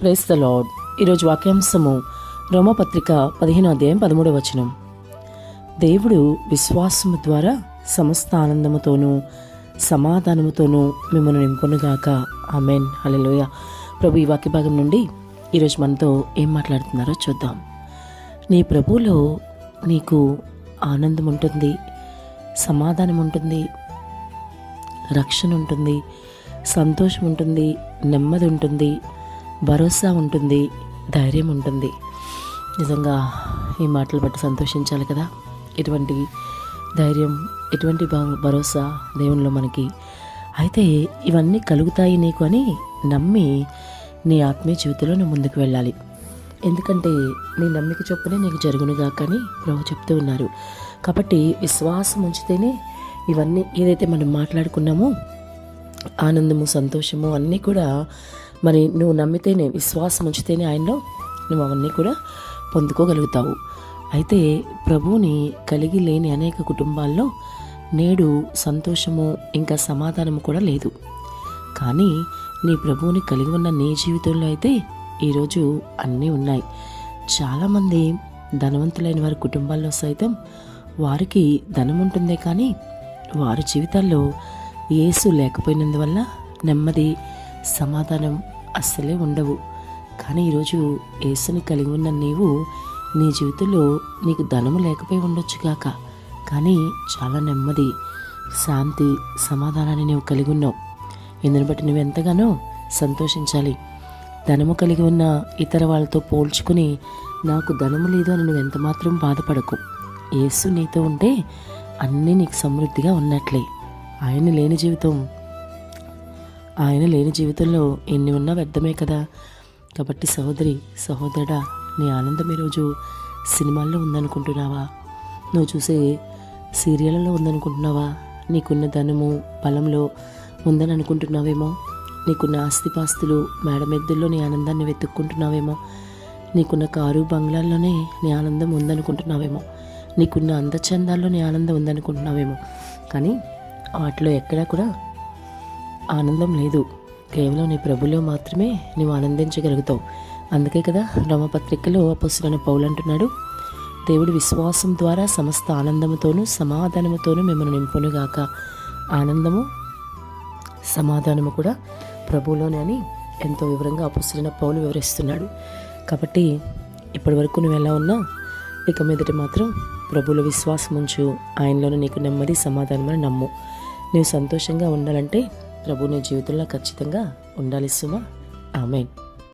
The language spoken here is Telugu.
ప్రేస్ ద లార్డ్ ఈరోజు వాక్యాంశము రోమపత్రిక పదిహేను అధ్యాయం పదమూడవ వచనం. దేవుడు విశ్వాసము ద్వారా సమస్త ఆనందముతోనూ సమాధానముతోనూ మిమ్మల్ని నింపునుగాక. అమెన్ హల్లెలూయా. ప్రభు ఈ వాక్య భాగం నుండి ఈరోజు మనతో ఏం మాట్లాడుతున్నారో చూద్దాం. నీ ప్రభువులో నీకు ఆనందం ఉంటుంది సమాధానం ఉంటుంది రక్షణ ఉంటుంది సంతోషం ఉంటుంది నెమ్మది ఉంటుంది భరోసా ఉంటుంది ధైర్యం ఉంటుంది. నిజంగా ఈ మాటలు బట్టి సంతోషించాలి కదా? ఎటువంటి ధైర్యం ఎటువంటి భరోసా దేవునిలో మనకి? అయితే ఇవన్నీ కలుగుతాయి నీకు అని నమ్మి నీ ఆత్మీయ జీవితంలో నువ్వు ముందుకు వెళ్ళాలి. ఎందుకంటే నీ నమ్మిక చొప్పునే నీకు జరుగునుగా కానీ ప్రభు చెప్తూ ఉన్నారు. కాబట్టి విశ్వాసం ఉంచితేనే ఇవన్నీ ఏదైతే మనం మాట్లాడుకున్నామో ఆనందము సంతోషము అన్నీ కూడా మరి నువ్వు నమ్మితేనే విశ్వాసం ఉంచితేనే ఆయనలో నువ్వు అవన్నీ కూడా పొందుకోగలుగుతావు. అయితే ప్రభువుని కలిగి లేని అనేక కుటుంబాల్లో నేడు సంతోషము ఇంకా సమాధానము కూడా లేదు. కానీ నీ ప్రభువుని కలిగి ఉన్న నీ జీవితంలో అయితే ఈరోజు అన్నీ ఉన్నాయి. చాలామంది ధనవంతులైన వారి కుటుంబాల్లో సైతం వారికి ధనం ఉంటుందే కానీ వారి జీవితాల్లో ఏసు లేకపోయినందువల్ల నెమ్మది సమాధానం అస్సలే ఉండవు. కానీ ఈరోజు యేసుని కలిగి ఉన్న నీవు నీ జీవితంలో నీకు ధనము లేకపోయి ఉండొచ్చు కాక కానీ చాలా నెమ్మది శాంతి సమాధానాన్ని నీవు కలిగి ఉన్నావు. ఇందుని బట్టి నువ్వు ఎంతగానో సంతోషించాలి. ధనము కలిగి ఉన్న ఇతర వాళ్ళతో పోల్చుకుని నాకు ధనము లేదు అని నువ్వు ఎంత మాత్రం బాధపడకు. యేసు నీతో ఉంటే అన్నీ నీకు సమృద్ధిగా ఉన్నట్లే. ఆయన లేని జీవితం ఆయన లేని జీవితంలో ఎన్ని ఉన్నా వ్యర్థమే కదా. కాబట్టి సహోదరి సహోదరుడా నీ ఆనందం ఈరోజు సినిమాల్లో ఉందనుకుంటున్నావా? నువ్వు చూసే సీరియళ్ళలో ఉందనుకుంటున్నావా? నీకున్న ధనము బలంలో ఉందని అనుకుంటున్నావేమో నీకున్న ఆస్తిపాస్తులు మేడమెద్దుల్లో నీ ఆనందాన్ని వెతుక్కుంటున్నావేమో? నీకున్న కారు బంగ్లాల్లోనే నీ ఆనందం ఉందనుకుంటున్నావేమో? నీకున్న అందచందాల్లో నీ ఆనందం ఉందనుకుంటున్నావేమో? కానీ వాటిలో ఎక్కడా కూడా ఆనందం లేదు. కేవలం నీ ప్రభులో మాత్రమే నువ్వు ఆనందించగలుగుతావు. అందుకే కదా రమపత్రికలో అపస్తులైన పౌలు అంటున్నాడు దేవుడి విశ్వాసం ద్వారా సమస్త ఆనందముతోనూ సమాధానముతోనూ మిమ్మల్ని నింపునుగాక ఆనందము సమాధానము కూడా ప్రభువులోనే అని ఎంతో వివరంగా అపస్తులైన పౌలు వివరిస్తున్నాడు. కాబట్టి ఇప్పటి వరకు నువ్వు ఎలా ఉన్నా ఇక మీదట మాత్రం ప్రభువుల విశ్వాసం ఉంచు ఆయనలోనే నీకు నెమ్మది సమాధానం అని నమ్ము. నువ్వు సంతోషంగా ఉండాలంటే ప్రభు నీ జీవితంలో ఖచ్చితంగా ఉండాలి సుమా. ఆమెన్.